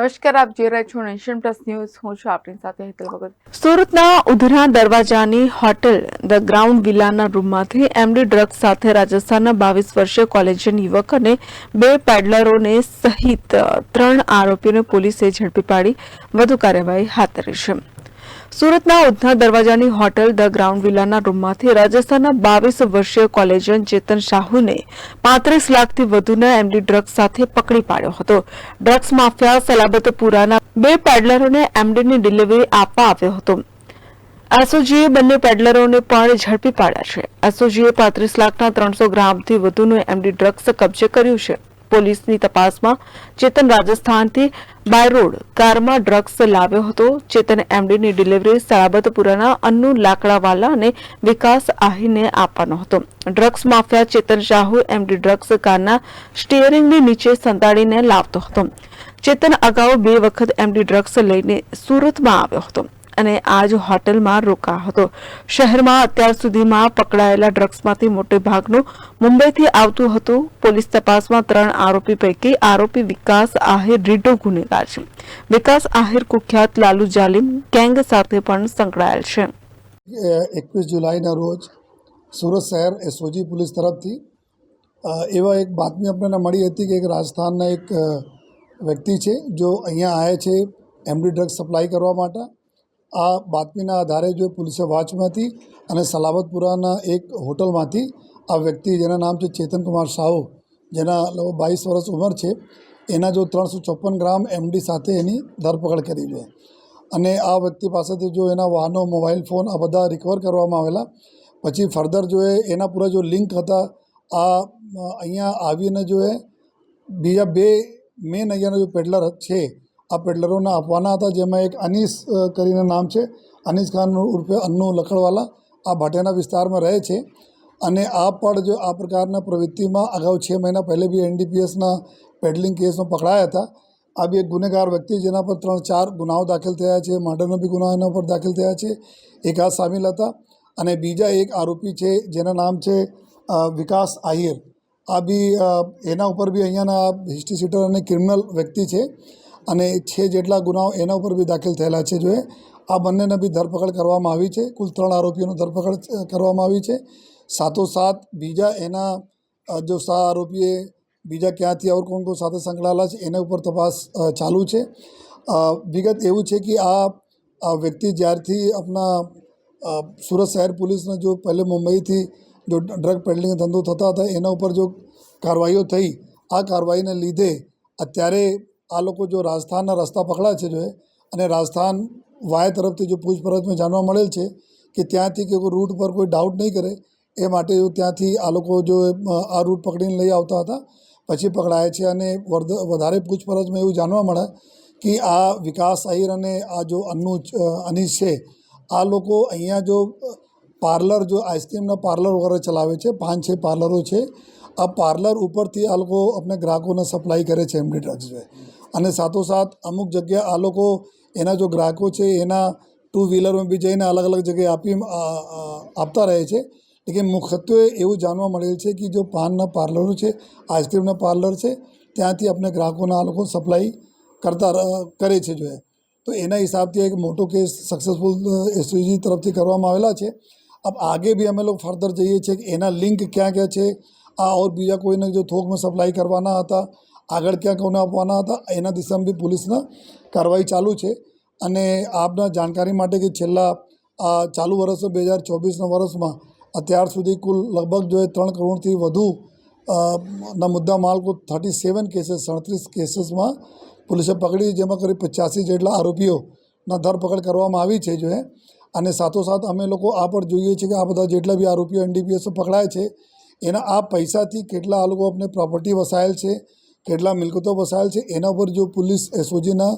નમસ્કાર, આપ જોઈ રહ્યા છો નેશન પ્લસ ન્યૂઝ. હું છું આપની સાથે હેતલ ભગત. સુરતના ઉધરા દરવાજાની હોટેલ, ધ ગ્રાઉન્ડ વિલાના રૂમમાંથી એમડી ડ્રગ્સ સાથે રાજસ્થાનના બાવીસ વર્ષીય કોલેજિયન યુવક અને બે પેડલરોને સહિત ત્રણ આરોપીઓને પોલીસે ઝડપી પાડી. વધુ કાર્યવાહી હાથ ધરી છે. સુરતના ઉધના દરવાજાની હોટેલ ધ ગ્રાઉન્ડ વિલાના રૂમમાંથી રાજસ્થાનના બાવીસ વર્ષીય કોલેજિયન ચેતન શાહુને પાંત્રીસ લાખથી વધુના એમડી ડ્રગ્સ સાથે પકડી પાડ્યો હતો. ડ્રગ્સ માફિયા સલાબતપુરાના બે પેડલરોને એમડીની ડિલિવરી આપવા આવ્યો હતો. એસઓજીએ બંને પેડલરોને પણ ઝડપી પાડ્યા છે. એસઓજીએ પાંત્રીસ લાખના ત્રણસો ગ્રામથી વધુનું એમડી ડ્રગ્સ કબજે કર્યું છે. પોલીસની તપાસમાં ચેતન રાજસ્થાનથી બાયરોડ કારમાં ડ્રગ્સ લાવ્યો હતો. ચેતન એમડીની ડિલિવરી સલાબતપુરાના અન્નુ લાકડાવાલા અને વિકાસ આહીને આપવાનો હતો. Drugs mafia Chetan Sahu MD drugs કારના સ્ટીયરિંગની નીચે સંતાડીને લાવતો હતો. ચેતન અગાઉ બે વખત એમડી ડ્રગ્સ લઈને સુરતમાં આવ્યો હતો. અને આજ હોટેલમાં રોકાયો હતો. શહેરમાં અત્યાર સુધીમાં પકડાયેલા ડ્રગ્સમાંથી મોટે ભાગનું મુંબઈથી આવતું હતું. પોલીસ તપાસમાં ત્રણ આરોપી પૈકી આરોપી વિકાસ આહિર રીડો ગુનેગાર છે. વિકાસ આહિર કુખ્યાત લાલુ જાલિમ ગેંગ સાથે પણ સંકળાયેલ છે. એકવીસ જુલાઈના રોજ સુરત શહેર એસઓજી પોલીસ તરફથી એવા એક બાતમી આપણને મળી હતી કે એક રાજસ્થાનના એક વ્યક્તિ છે, જો અહીંયા આવે છે એમડી ડ્રગ્સ સપ્લાય કરવા માટે. આ બાતમીના આધારે જો પોલીસે વાંચમાંથી અને સલાબતપુરાના એક હોટલમાંથી આ વ્યક્તિ, જેના નામ છે ચેતન કુમાર સાહુ, જેના બાવીસ વર્ષ ઉંમર છે, એના જો ત્રણસો ચોપન ગ્રામ એમડી સાથે એની ધરપકડ કરી છે. અને આ વ્યક્તિ પાસેથી જો એના વાહનો, મોબાઈલ ફોન આ બધા રિકવર કરવામાં આવેલા. પછી ફર્ધર જો એ, એના પૂરા જો લિંક હતા, આ અહીંયા આવીને જો એ બીજા બે મેન અહીંયાના જો પેડલર છે આ પેડલરોને આપવાના હતા, જેમાં એક અનીસ કરીને નામ છે. અનીસ ખાન ઉર્ફે અન્નુ લખડવાલા આ ભાટિયાના વિસ્તારમાં રહે છે. અને આ પણ જો આ પ્રકારના પ્રવૃત્તિમાં અગાઉ છ મહિના પહેલે બી એનડીપીએસના પેડલિંગ કેસમાં પકડાયા હતા. આ બી એક ગુનેગાર વ્યક્તિ જેના પર ત્રણ ચાર ગુનાઓ દાખલ થયા છે. મર્ડરનો બી ગુનાઓ એના પર દાખલ થયા છે. એક આ સામેલ હતા અને બીજા એક આરોપી છે, જેના નામ છે વિકાસ આહિર. આ બી એના ઉપર બી અહીંયાના હિસ્ટ્રી સીટર અને ક્રિમિનલ વ્યક્તિ છે. અને છે જેટલા ગુનાઓ એના ઉપર બી દાખલ થયેલા છે જોએ આ બંનેને બી ધરપકડ કરવામાં આવી છે. કુલ ત્રણ આરોપીઓની ધરપકડ કરવામાં આવી છે. સાથોસાથ બીજા એના જો સા આરોપીએ બીજા ક્યાંથી ઓર કોણ કોણ સાથે સંકળાયેલા છે, એના ઉપર તપાસ ચાલુ છે. વિગત એવું છે કે આ વ્યક્તિ જ્યારથી આપણા સુરત શહેર પોલીસને જો પહેલે મુંબઈથી જો ડ્રગ પેડલિંગ ધંધો થતા હતા, એના ઉપર જો કાર્યવાહીઓ થઈ, આ કાર્યવાહીને લીધે અત્યારે આ લોકો જો રાજસ્થાનના રસ્તા પકડા છે જો અને રાજસ્થાન વાય તરફથી જો પૂછપરછમાં જાણવા મળેલ છે કે ત્યાંથી કે કોઈ રૂટ પર કોઈ ડાઉટ નહીં કરે, એ માટે ત્યાંથી આ લોકો જો આ રૂટ પકડીને લઈ આવતા હતા. પછી પકડાયા છે અને વધારે પૂછપરછમાં એવું જાણવા મળે કે આ વિકાસ આહિર અને આ જો અન્નુ અનીશ છે, આ લોકો અહીંયા જો પાર્લર જો આઈસ્ક્રીમના પાર્લર વગેરે ચલાવે છે, પાંચ, છ પાર્લરો છે. આ પાર્લર ઉપરથી આ લોકો આપણે ગ્રાહકોને સપ્લાય કરે છે એમડી ડ્રગ્સ અને સાથોસાથ અમુક જગ્યા આ લોકો એના જો ગ્રાહકો છે, એના ટુ વ્હીલરમાં બી જઈને અલગ અલગ જગ્યાએ આપી આપતા રહે છે. એટલે મુખ્યત્વે એવું જાણવા મળેલ છે કે જો પાનના પાર્લરો છે આઈસ્ક્રીમના પાર્લર છે, ત્યાંથી આપણે ગ્રાહકોના આ લોકો સપ્લાય કરતા કરે છે જો તો એના હિસાબથી એક મોટો કેસ સક્સેસફુલ એસઓજી તરફથી કરવામાં આવેલા છે. અબ આગે બી અમે લોકો ફર્ધર જઈએ છીએ કે એના લિંક ક્યાં ક્યાં છે, આ ઓર બીજા કોઈને જો થોકમાં સપ્લાય કરવાના હતા આગળ ક્યાં કોને આપવાના હતા, એના દિશામાં બી પોલીસના કાર્યવાહી ચાલુ છે. અને આપના જાણકારી માટે કે છેલ્લા, આ ચાલુ વર્ષ બે હજાર ચોવીસના વર્ષમાં અત્યાર સુધી કુલ લગભગ જો એ ત્રણ કરોડથી વધુ ના મુદ્દા માલ કુલ થર્ટી સેવન કેસીસ, સડત્રીસ કેસીસમાં પોલીસે પકડી, જેમાં કરી પચાસી જેટલા આરોપીઓના ધરપકડ કરવામાં આવી છે જો એ. અને સાથોસાથ અમે લોકો આ પણ જોઈએ છીએ કે આ બધા જેટલા બી આરોપીઓ એનડીપીએસ પકડાય છે, એના આ પૈસાથી કેટલા આ લોકો આપણે પ્રોપર્ટી વસાયેલ છે કેટલા મિલકતો વસાયેલ છે એના પર જો પોલીસ એસઓજીના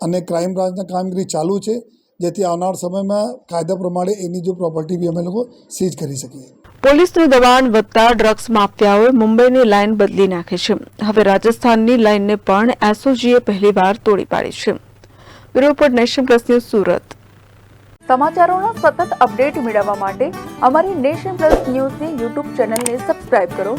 અને ક્રાઇમ બ્રાન્ચના કામગીરી ચાલુ છે જેથી આવનાર સમયમાં કાયદા પ્રમાણે એની જો પ્રોપર્ટી બી અમે લોકો સીઝ કરી શકીએ. પોલીસનું દબાણ વધતા ડ્રગ્સ માફિયાઓએ મુંબઈની લાઇન બદલી નાખી છે. હવે રાજસ્થાનની લાઇનને પણ એસઓજીએ પહેલીવાર તોડી પાડી છે. Bureau report Nation Plus news Surat. સમાચારોના સતત અપડેટ મેળવવા માટે અમારી નેશન પ્લસ ન્યૂઝની યુટ્યુબ ચેનલને સબસ્ક્રાઇબ કરો.